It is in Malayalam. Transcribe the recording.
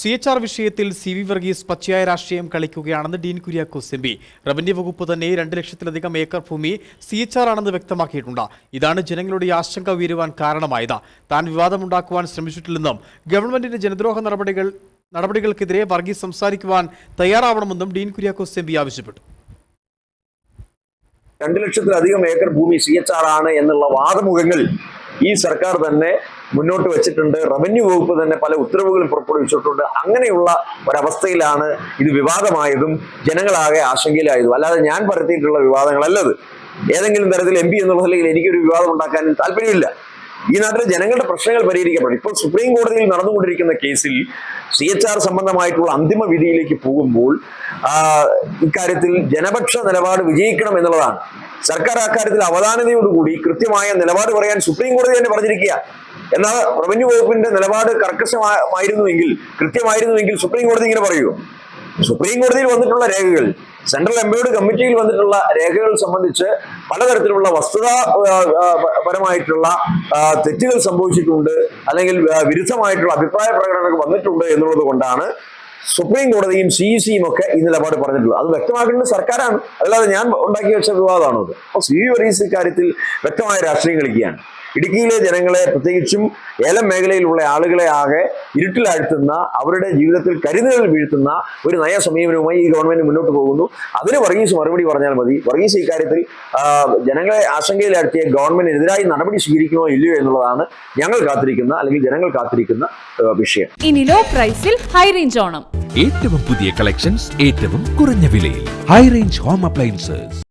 സി എച്ച് ആർ വിഷയത്തിൽ സി വി വർഗീസ് പച്ചയായ രാഷ്ട്രീയം കളിക്കുകയാണെന്ന് Dean Kuriakose M P. Revenue വകുപ്പ് തന്നെ രണ്ട് ലക്ഷത്തിലധികം ഏക്കർ ഭൂമി സി എച്ച് ആർ ആണെന്ന് വ്യക്തമാക്കിയിട്ടുണ്ട്. ഇതാണ് ജനങ്ങളുടെ ആശങ്ക ഉയരുവാൻ കാരണമായത്. താൻ വിവാദമുണ്ടാക്കുവാൻ ശ്രമിച്ചിട്ടില്ലെന്നും ഗവൺമെന്റിന്റെ ജനദ്രോഹ നടപടികൾ നടപടികൾക്കെതിരെ വർഗീസ് സംസാരിക്കുവാൻ തയ്യാറാവണമെന്നും ഡീൻ കുര്യാക്കോസ് എം പി ആവശ്യപ്പെട്ടു. രണ്ട് ലക്ഷത്തിലധികം ഏക്കർ ഭൂമി സി എച്ച് ആർ ആണ് എന്നുള്ള വാദമുഖങ്ങൾ ഈ സർക്കാർ തന്നെ മുന്നോട്ട് വെച്ചിട്ടുണ്ട്. റവന്യൂ വകുപ്പ് തന്നെ പല ഉത്തരവുകളും പുറപ്പെടുവിച്ചിട്ടുണ്ട്. അങ്ങനെയുള്ള ഒരവസ്ഥയിലാണ് ഇത് വിവാദമായതും ജനങ്ങളാകെ ആശങ്കയിലായതും. അല്ലാതെ ഞാൻ പരത്തിയിട്ടുള്ള വിവാദങ്ങളല്ലത്. ഏതെങ്കിലും തരത്തിൽ എം പി എന്നുള്ള എനിക്കൊരു വിവാദം ഉണ്ടാക്കാൻ താല്പര്യമില്ല. ഈ നാട്ടിലെ ജനങ്ങളുടെ പ്രശ്നങ്ങൾ പരിഹരിക്കപ്പെടും. ഇപ്പോൾ സുപ്രീം കോടതിയിൽ നടന്നുകൊണ്ടിരിക്കുന്ന കേസിൽ സി എച്ച് ആർ സംബന്ധമായിട്ടുള്ള അന്തിമ വിധിയിലേക്ക് പോകുമ്പോൾ ഇക്കാര്യത്തിൽ ജനപക്ഷ നിലപാട് വിജയിക്കണം എന്നുള്ളതാണ്. സർക്കാർ അക്കാര്യത്തിൽ അവധാനതയോടുകൂടി കൃത്യമായ നിലപാട് പറയാൻ സുപ്രീം കോടതി തന്നെ പറഞ്ഞിരിക്കുക. എന്നാൽ റവന്യൂ വകുപ്പിന്റെ നിലപാട് കർക്കശമായിരുന്നുവെങ്കിൽ കൃത്യമായിരുന്നുവെങ്കിൽ സുപ്രീം കോടതി ഇങ്ങനെ പറയുമോ സുപ്രീം കോടതിയിൽ വന്നിട്ടുള്ള രേഖകൾ സെൻട്രൽ എംപ്ലോയ്ഡ് കമ്മിറ്റിയിൽ വന്നിട്ടുള്ള രേഖകൾ സംബന്ധിച്ച് പലതരത്തിലുള്ള വസ്തുതാ ആ, ആ, പരമായിട്ടുള്ള തെറ്റുകൾ സംഭവിച്ചിട്ടുണ്ട് അല്ലെങ്കിൽ വിരുദ്ധമായിട്ടുള്ള അഭിപ്രായ പ്രകടനങ്ങൾ വന്നിട്ടുണ്ട് എന്നുള്ളത് കൊണ്ടാണ് സുപ്രീം കോടതിയും സി സിയും ഒക്കെ ഈ നിലപാട് പറഞ്ഞിട്ടുള്ളത്. അത് വ്യക്തമാക്കേണ്ടത് സർക്കാരാണ്. അല്ലാതെ ഞാൻ ഉണ്ടാക്കി വെച്ച വിവാദമാണോ അത് അപ്പോൾ സി യു റീസ് ഇക്കാര്യത്തിൽ വ്യക്തമായ രാഷ്ട്രീയം കളിക്കുകയാണ്. ഇടുക്കിയിലെ ജനങ്ങളെ പ്രത്യേകിച്ചും ഏലം മേഖലയിലുള്ള ആളുകളെ ആകെ ഇരുട്ടിലാഴ്ത്തുന്ന അവരുടെ ജീവിതത്തിൽ കരുതലുകൾ വീഴ്ത്തുന്ന ഒരു നയ സമീപനവുമായി ഈ ഗവൺമെന്റ് മുന്നോട്ട് പോകുന്നു. അതിന് വർഗീസ് മറുപടി പറഞ്ഞാൽ മതി. വർഗീസ് ഇക്കാര്യത്തിൽ ജനങ്ങളെ ആശങ്കയിലാഴ്ത്തിയ ഗവൺമെന്റിനെതിരായി നടപടി സ്വീകരിക്കുമോ ഇല്ലയോ എന്നുള്ളതാണ് ഞങ്ങൾ കാത്തിരിക്കുന്ന അല്ലെങ്കിൽ ജനങ്ങൾ കാത്തിരിക്കുന്ന വിഷയം. ഇനി ലോ പ്രൈസിൽ ഹൈ റേഞ്ച് ഓണം. ഏറ്റവും പുതിയ കളക്ഷൻസ് ഏറ്റവും കുറഞ്ഞ വിലയിൽ. High range home appliances.